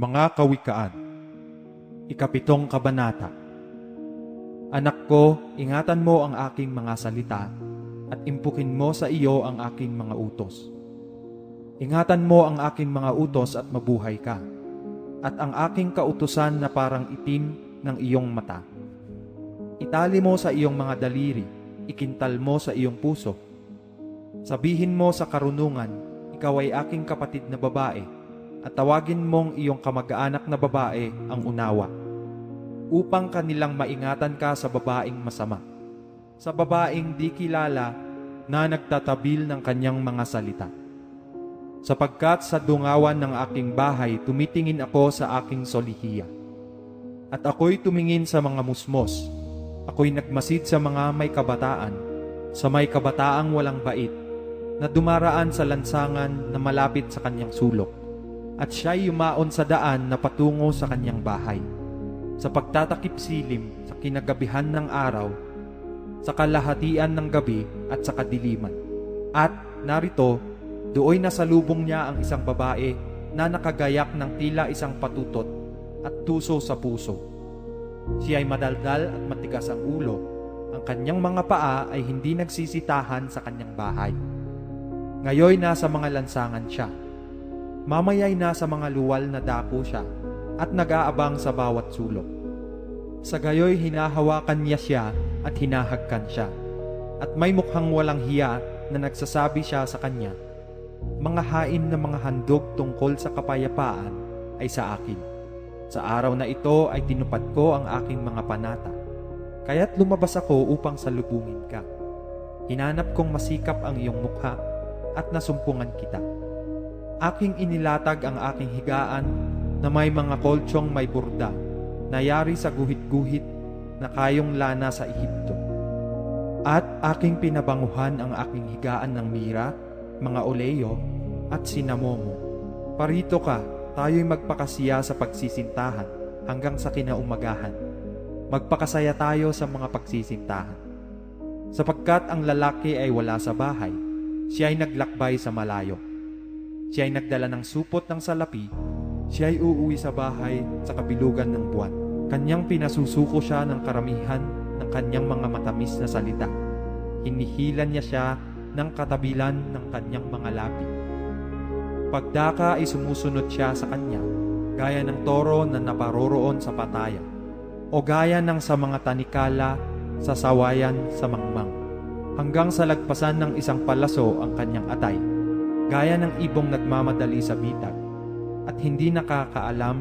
Mga Kawikaan Ikapitong Kabanata Anak ko, ingatan mo ang aking mga salita at impukin mo sa iyo ang aking mga utos. Ingatan mo ang aking mga utos at mabuhay ka, at ang aking kautusan na parang itim ng iyong mata. Itali mo sa iyong mga daliri, ikintal mo sa iyong puso. Sabihin mo sa karunungan, ikaw ay aking kapatid na babae, at tawagin mong iyong kamag-anak na babae ang unawa, upang kanilang maingatan ka sa babaeng masama, sa babaeng di kilala na nagtatabil ng kanyang mga salita. Sapagkat sa dungawan ng aking bahay, tumitingin ako sa aking solihiya. At ako'y tumingin sa mga musmos, ako'y nagmasid sa mga may kabataan, sa may kabataang walang bait, na dumaraan sa lansangan na malapit sa kanyang sulok, at siya'y yumaon sa daan na patungo sa kanyang bahay. Sa pagtatakip silim sa kinagabihan ng araw, sa kalahatian ng gabi at sa kadiliman. At narito, dooy nasalubong niya ang isang babae na nakagayak ng tila isang patutot at tuso sa puso. Siya ay madaldal at matigas ang ulo. Ang kanyang mga paa ay hindi nagsisitahan sa kanyang bahay. Ngayoy nasa mga lansangan siya. Mamaya'y nasa mga luwal na dako siya at nag-aabang sa bawat sulok. Sa gayoy hinahawakan niya siya at hinahagkan siya. At may mukhang walang hiya na nagsasabi siya sa kanya, Mga hain na mga handog tungkol sa kapayapaan ay sa akin. Sa araw na ito ay tinupad ko ang aking mga panata. Kaya't lumabas ako upang salubungin ka. Hinanap kong masikap ang iyong mukha at nasumpungan kita. Aking inilatag ang aking higaan na may mga koltsong may burda na yari sa guhit-guhit na kayong lana sa Ehipto. At aking pinabanguhan ang aking higaan ng mira, mga oleyo, at sinamomo. Parito ka, tayo'y magpakasiya sa pagsisintahan hanggang sa kinaumagahan. Magpakasaya tayo sa mga pagsisintahan. Sapagkat ang lalaki ay wala sa bahay, siya ay naglakbay sa malayo. Siya ay nagdala ng supot ng salapi, siya ay uuwi sa bahay sa kabilugan ng buwan. Kanyang pinasusuko siya ng karamihan ng kanyang mga matamis na salita. Hinihilan niya siya ng katabilan ng kanyang mga labi. Pagdaka ay sumusunod siya sa kanya, gaya ng toro na naparoroon sa patayan, o gaya ng sa mga tanikala sa sawayan sa mangmang, hanggang sa lagpasan ng isang palaso ang kanyang atay, gaya ng ibong nagmamadali sa bitag, at hindi nakakaalam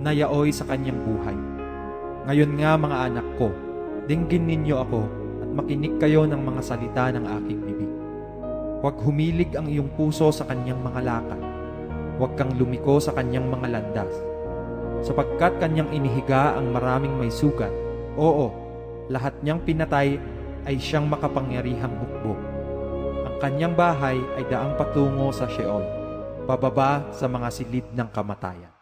na yaoy sa kanyang buhay. Ngayon nga mga anak ko, dinggin ninyo ako at makinig kayo ng mga salita ng aking bibig. Huwag humilig ang iyong puso sa kanyang mga lakad. Huwag kang lumiko sa kanyang mga landas. Sapagkat kanyang inihiga ang maraming may sugat. Oo, lahat niyang pinatay ay siyang makapangyarihang hukbo. Ang kanyang bahay ay daang patungo sa Sheol, pababa sa mga silid ng kamatayan.